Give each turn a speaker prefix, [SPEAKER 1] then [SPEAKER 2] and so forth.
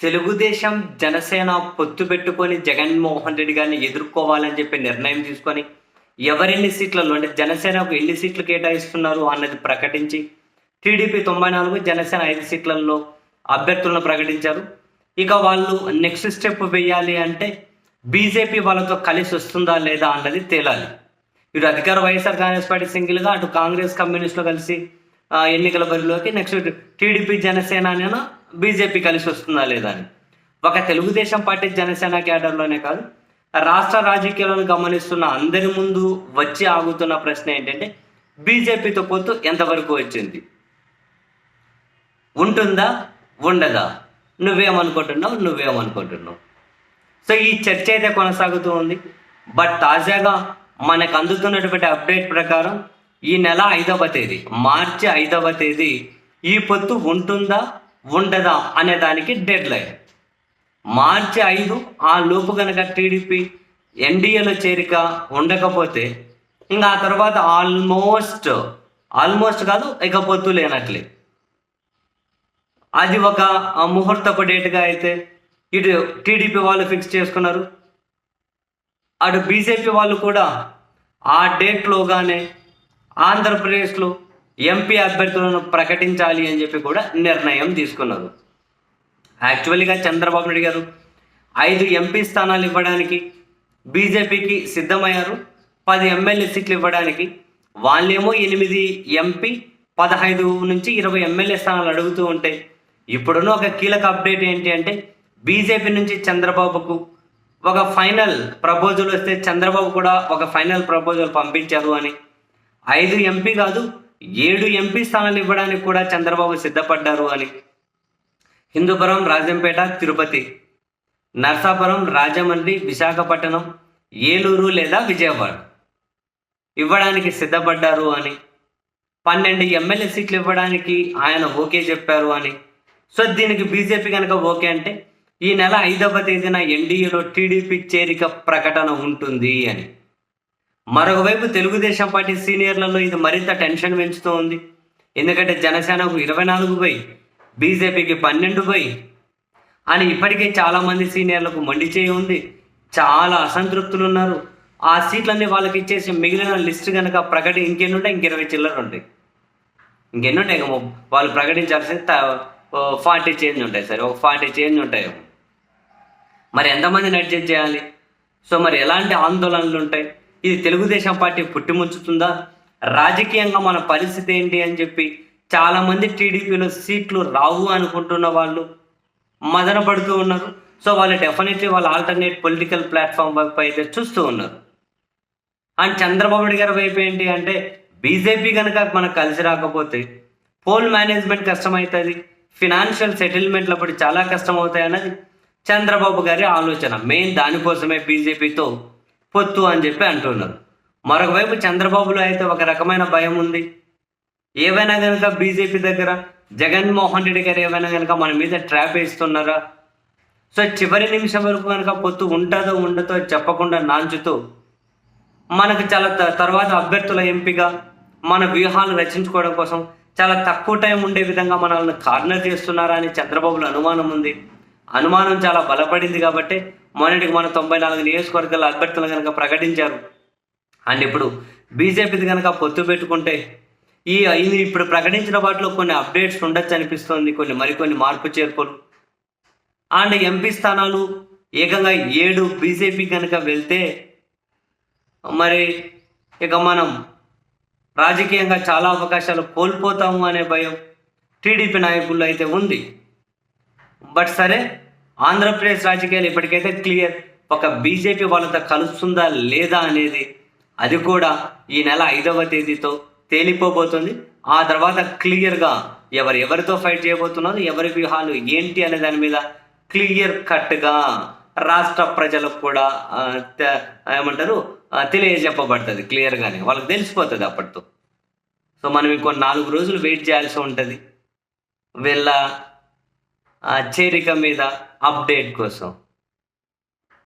[SPEAKER 1] తెలుగుదేశం జనసేన పొత్తు పెట్టుకొని జగన్మోహన్ రెడ్డి గారిని ఎదుర్కోవాలని చెప్పి నిర్ణయం తీసుకొని ఎవరెన్ని సీట్లలో అంటే జనసేనకు ఎన్ని సీట్లు కేటాయిస్తున్నారు అన్నది ప్రకటించి టీడీపీ తొంభై నాలుగు జనసేన ఐదు సీట్లలో అభ్యర్థులను ప్రకటించారు. ఇక వాళ్ళు నెక్స్ట్ స్టెప్ వేయాలి అంటే బీజేపీ వాళ్ళతో కలిసి వస్తుందా లేదా అన్నది తేలాలి. ఇటు అధికార వైఎస్ఆర్ కాంగ్రెస్ పార్టీ సింగిల్గా అటు కాంగ్రెస్ కమ్యూనిస్టులు కలిసి ఎన్నికల బరిలోకి నెక్స్ట్ టీడీపీ జనసేన బీజేపీ కలిసి వస్తుందా లేదా అని. ఒక తెలుగుదేశం పార్టీ జనసేన క్యాడర్లోనే కాదు రాష్ట్ర రాజకీయాలను గమనిస్తున్న అందరి ముందు వచ్చి ఆగుతున్న ప్రశ్న ఏంటంటే బీజేపీతో పొత్తు ఎంతవరకు వచ్చింది? ఉంటుందా? ఉండదా? నువ్వేమనుకుంటున్నావు? నువ్వేమనుకుంటున్నావు? సో ఈ చర్చ అయితే కొనసాగుతూ ఉంది. బట్ తాజాగా మనకు అందుతున్నటువంటి అప్డేట్ ప్రకారం ఈ నెల ఐదవ తేదీ మార్చి ఐదవ తేదీ ఈ పొత్తు ఉంటుందా ఉండదా అనే దానికి డెడ్ లైన్ మార్చి ఐదు ఆ లోపు కనుక టీడీపీ ఎన్డీఏలో చేరిక ఉండకపోతే ఇంకా ఆ తర్వాత ఆల్మోస్ట్ ఆల్మోస్ట్ కాదు ఇక పొత్తు లేనట్లే. అది ఒక ముహూర్తపు డేట్గా అయితే ఇటు టీడీపీ వాళ్ళు ఫిక్స్ చేసుకున్నారు. అటు బీజేపీ వాళ్ళు కూడా ఆ డేట్లోగానే ఆంధ్రప్రదేశ్లో ఎంపీ అభ్యర్థులను ప్రకటించాలి అని చెప్పి కూడా నిర్ణయం తీసుకున్నారు. యాక్చువల్గా చంద్రబాబు నాయుడు గారు ఐదు ఎంపీ స్థానాలు ఇవ్వడానికి బీజేపీకి సిద్ధమయ్యారు. పది ఎమ్మెల్యే సీట్లు ఇవ్వడానికి వాళ్ళేమో ఎనిమిది ఎంపీ పదహైదు నుంచి ఇరవై ఎమ్మెల్యే స్థానాలు అడుగుతూ ఉంటే ఇప్పుడున్న ఒక కీలక అప్డేట్ ఏంటి అంటే బీజేపీ నుంచి చంద్రబాబుకు ఒక ఫైనల్ ప్రపోజల్ వస్తే చంద్రబాబు కూడా ఒక ఫైనల్ ప్రపోజల్ పంపించారు అని ఐదు ఎంపీ కాదు ఏడు ఎంపీ స్థానాలు ఇవ్వడానికి కూడా చంద్రబాబు సిద్ధపడ్డారు అని. హిందూపురం రాజంపేట తిరుపతి నర్సాపురం రాజమండ్రి విశాఖపట్నం ఏలూరు లేదా విజయవాడ ఇవ్వడానికి సిద్ధపడ్డారు అని. పన్నెండు ఎమ్మెల్యే సీట్లు ఇవ్వడానికి ఆయన ఓకే చెప్పారు అని. సో దీనికి బీజేపీ కనుక ఓకే అంటే ఈ నెల ఐదవ తేదీన ఎన్డీఏలో టీడీపీ చేరిక ప్రకటన ఉంటుంది అని. మరొకవైపు తెలుగుదేశం పార్టీ సీనియర్లలో ఇది మరింత టెన్షన్ పెంచుతూ ఉంది. ఎందుకంటే జనసేనకు ఇరవై నాలుగు బై బీజేపీకి పన్నెండు బై అని ఇప్పటికే చాలామంది సీనియర్లకు మండి చేయి ఉంది. చాలా అసంతృప్తులు ఉన్నారు ఆ సీట్లన్నీ వాళ్ళకి ఇచ్చేసి మిగిలిన లిస్ట్ కనుక ప్రకటి ఇంకెన్నుంటే ఉంటాయి. ఇంక ఇరవై చిల్లర ఉంటాయి ఇంకెన్నుంటాయి వాళ్ళు ప్రకటించాల్సిన ఫార్టీ చేంజ్ ఉంటాయి సరే. ఒక ఫార్టీ చేంజ్ ఉంటాయి మరి ఎంతమందిని అడ్జస్ట్ చేయాలి? సో మరి ఎలాంటి ఆందోళనలు ఉంటాయి? ఇది తెలుగుదేశం పార్టీ పుట్టిముంచుతుందా రాజకీయంగా మన పరిస్థితి ఏంటి అని చెప్పి చాలామంది టీడీపీలో సీట్లు రావు అనుకుంటున్న వాళ్ళు మదన పడుతూ ఉన్నారు. సో వాళ్ళు డెఫినెట్లీ వాళ్ళ ఆల్టర్నేట్ పొలిటికల్ ప్లాట్ఫామ్ వైపు అయితే చూస్తూ ఉన్నారు. అండ్ చంద్రబాబు నాయుడు గారి వైపు ఏంటి అంటే బీజేపీ కనుక మనకు కలిసి రాకపోతే పోల్ మేనేజ్మెంట్ కష్టమవుతుంది ఫినాన్షియల్ సెటిల్మెంట్లు అప్పుడు చాలా కష్టం అవుతాయి అన్నది చంద్రబాబు గారి ఆలోచన. మెయిన్ దానికోసమే బీజేపీతో పొత్తు అని చెప్పి అంటున్నారు. మరొక వైపు చంద్రబాబులో అయితే ఒక రకమైన భయం ఉంది. ఏవైనా కనుక బీజేపీ దగ్గర జగన్మోహన్ రెడ్డి గారు ఏమైనా కనుక మన మీద ట్రాప్ వేస్తున్నారా? సో చివరి నిమిషం వరకు కనుక పొత్తు ఉంటుందో ఉండదో చెప్పకుండా నాంచుతూ మనకు చాలా త- తర్వాత అభ్యర్థుల ఎంపిక మన వ్యూహాలు రచించుకోవడం కోసం చాలా తక్కువ టైం ఉండే విధంగా మనల్ని కార్నర్ చేస్తున్నారా అని చంద్రబాబులో అనుమానం ఉంది. అనుమానం చాలా బలపడింది కాబట్టి మొన్నటికి మన తొంభై నాలుగు నియోజకవర్గాల అభ్యర్థులు కనుక ప్రకటించారు. అండ్ ఇప్పుడు బీజేపీది కనుక పొత్తు పెట్టుకుంటే ఈ ఇది ఇప్పుడు ప్రకటించిన వాటిలో కొన్ని అప్డేట్స్ ఉండొచ్చు అనిపిస్తుంది కొన్ని మరికొన్ని మార్పు చేర్పులు. అండ్ ఎంపీ స్థానాలు ఏకంగా ఏడు బీజేపీ కనుక వెళ్తే మరి ఇక మనం రాజకీయంగా చాలా అవకాశాలు కోల్పోతాము అనే భయం టీడీపీ నాయకుల్లో అయితే ఉంది. బట్ సరే ఆంధ్రప్రదేశ్ రాజకీయాలు ఇప్పటికైతే క్లియర్. ఒక బీజేపీ వాళ్ళతో కలుస్తుందా లేదా అనేది అది కూడా ఈ నెల ఐదవ తేదీతో తేలిపోబోతుంది. ఆ తర్వాత క్లియర్గా ఎవరు ఎవరితో ఫైట్ చేయబోతున్నారు ఎవరి వ్యూహాలు ఏంటి అనే దాని మీద క్లియర్ కట్గా రాష్ట్ర ప్రజలకు కూడా ఏమంటారు తెలియజెప్పబడుతుంది క్లియర్గానే. వాళ్ళకి తెలిసిపోతుంది అప్పటితో. సో మనం ఇంకో నాలుగు రోజులు వెయిట్ చేయాల్సి ఉంటుంది. వీళ్ళ చేరిక మీద అప్డేట్ కోసం.